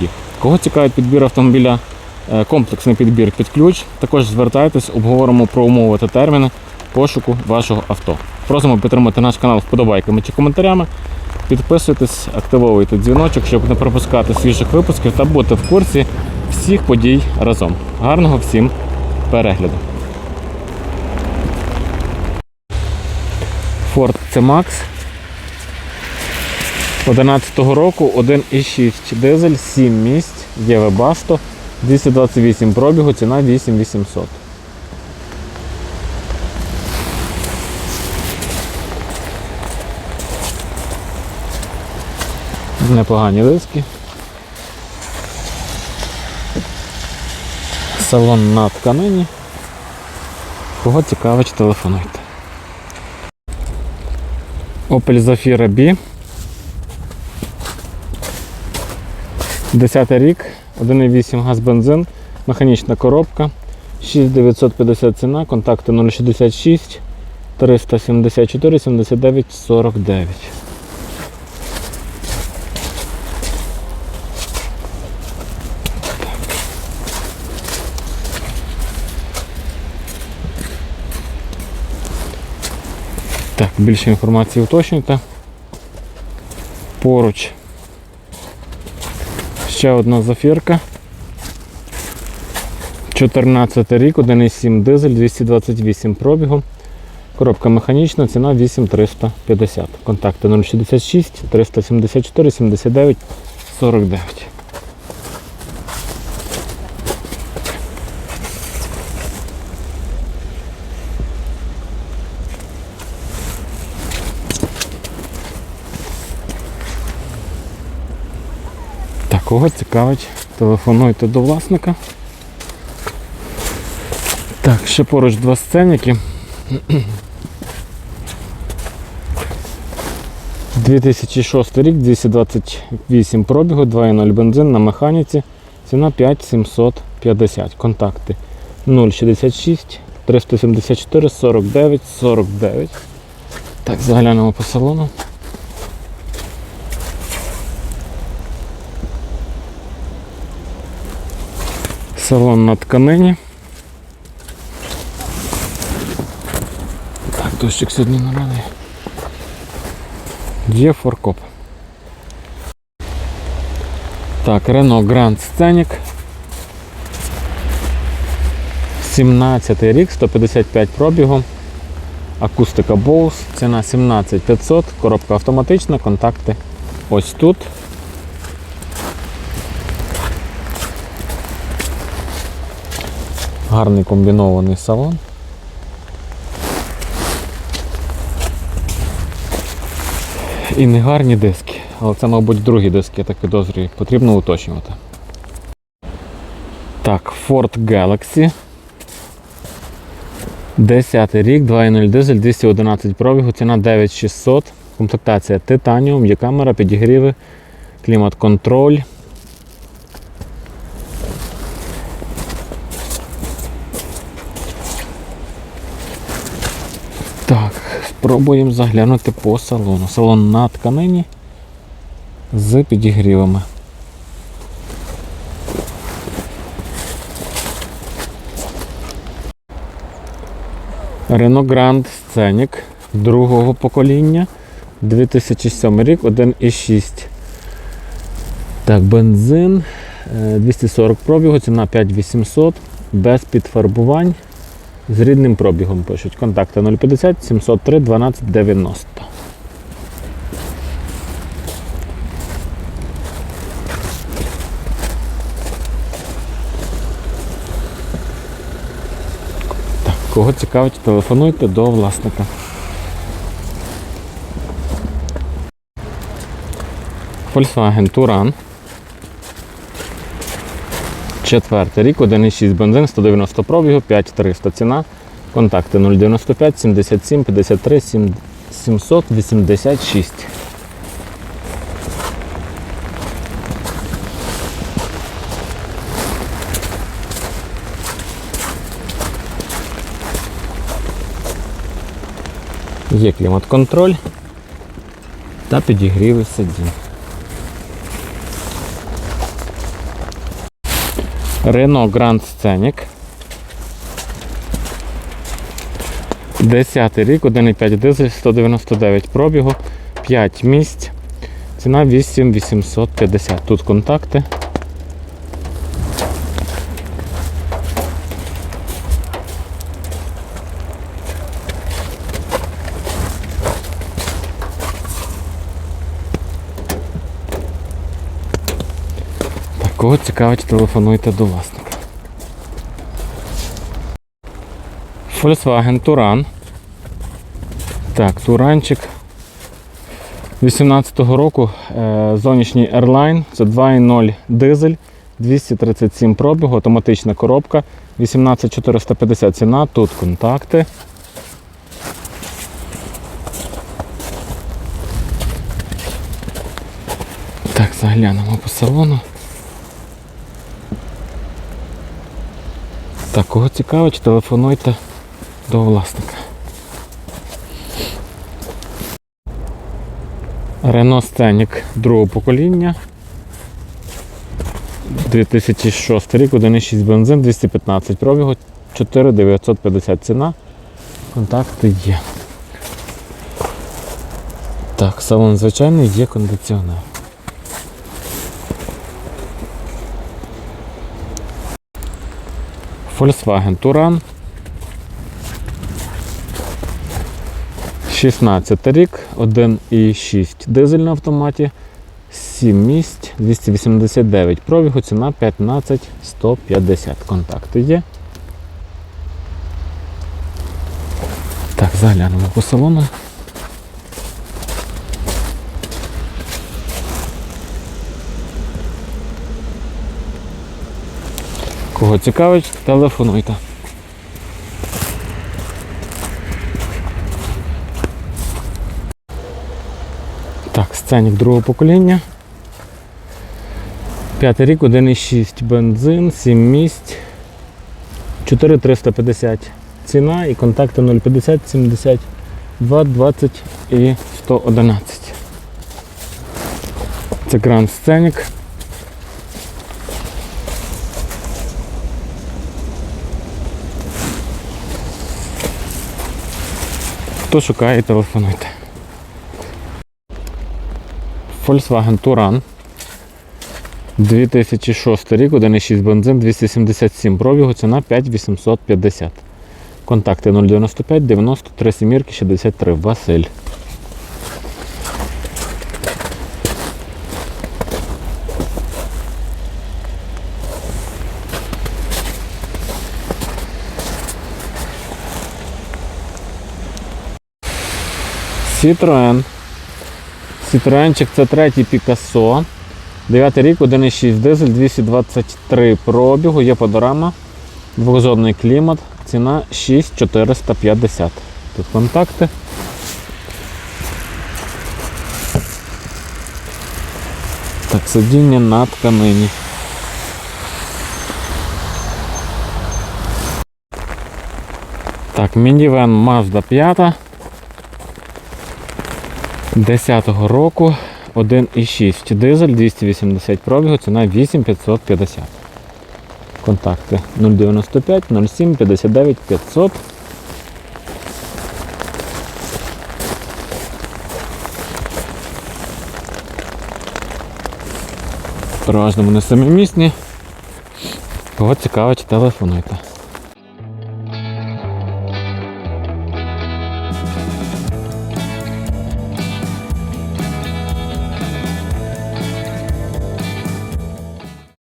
їх. Кого цікавить підбір автомобіля, е, комплексний підбір під ключ, також звертайтесь, обговоримо про умови та терміни пошуку вашого авто. Просимо підтримати наш канал вподобайками чи коментарями. Підписуйтесь, активовуйте дзвіночок, щоб не пропускати свіжих випусків та бути в курсі всіх подій разом. Гарного всім перегляду! Ford C-Max 11 року 1,6 дизель, 7 місць, є Webasto, 228 пробігу, ціна 8800. Непогані диски. Салон на тканині. Кого цікавить, телефонуйте. Opel Zafira B. 10 рік, 1,8 газ бензин, механічна коробка, 6950 ціна, контакти 066 374 79 49. Так, більше інформації уточнюйте. Поруч Ще одна зафірка. 14 рік, 1,7 дизель, 228 пробігу. Коробка механічна, ціна 8350. Контакти 066 374 79 49. Кого цікавить, телефонуйте до власника. Так, ще поруч два сценіки. 2006 рік, 228 пробігу, 2.0 бензин на механіці. Ціна 5750. Контакти 066 374 49 49. Так, заглянемо по салону. Салон на тканині. Так, дощик сьогодні нормальний. Є форкоп. Так, Renault Grand Scenic. 17 рік, 155 пробігу. Акустика Bose, ціна 17500, коробка автоматична, контакти ось тут. Гарний комбінований салон. І не гарні диски. Але це, мабуть, другі диски, я так підозрюю, потрібно уточнювати. Так, Ford Galaxy. 10 рік, 2.0 дизель, 211 пробігу, ціна 9600. Комплектація Titanium, є камера, підігріви, клімат-контроль. Так, спробуємо заглянути по салону. Салон на тканині з підігрівами. Renault Grand Scenic другого покоління. 2007 рік, 1,6. Так, бензин. е, 240 пробігу, ціна 5800, без підфарбувань. З рідним пробігом пишуть. Контакти 050 703 1290. Так, кого цікавить, телефонуйте до власника. Volkswagen Touran Четвертий рік, 1,6 бензин, 190 пробігу, 5300 ціна. Контакти 095 77 53 7 786. Є клімат-контроль та підігріви сидінь. Renault Grand Scenic. 10 рік, 1,5 дизель, 199 пробігу, 5 місць. Ціна 8850. Тут контакти. Кого цікавить, телефонуйте до власника. Volkswagen Туран. Так, Туранчик 18-го року е, зовнішній Airline, це 2.0 дизель, 237 пробігу, автоматична коробка, 18450 ціна, тут контакти. Так, заглянемо по салону. Так, кого цікавить, телефонуйте до власника. Renault Scenic другого покоління. 2006 рік, 1,6 бензин, 215 пробігу, 4950 ціна. Контакти є. Так, салон звичайний, є кондиціонер. Volkswagen Touran. 16 рік, 1,6 дизель на автоматі, 7 місць, 289 пробігу, ціна 15 150. Контакти є. Так, заглянемо по салону. Кого цікавить, телефонуйте. Так, сценік другого покоління. П'ятий рік, 1,6 бензин, 7 місць, 4350 ціна і контакти 050 72 20 і 111. Це Grand Scenic. Хто шукає, телефонуйте. Volkswagen Touran. 2006 рік, 1,6 бензин, 277 пробігу, ціна 5850. Контакти 095 93 сімірки 63. Василь. Citroen. Citroenчик це третій Picasso. 9 рік, 1,6 дизель, 223 пробігу, є панорама, двохзонний клімат, ціна 6450. Тут контакти. Так, сидіння на тканині. Так, мінівен Mazda 5. 10-го року 1,6 дизель, 280 пробігу, ціна 8550. Контакти 095 07 59 500. Переважно вони самі місні. Кого цікавить, телефонуйте.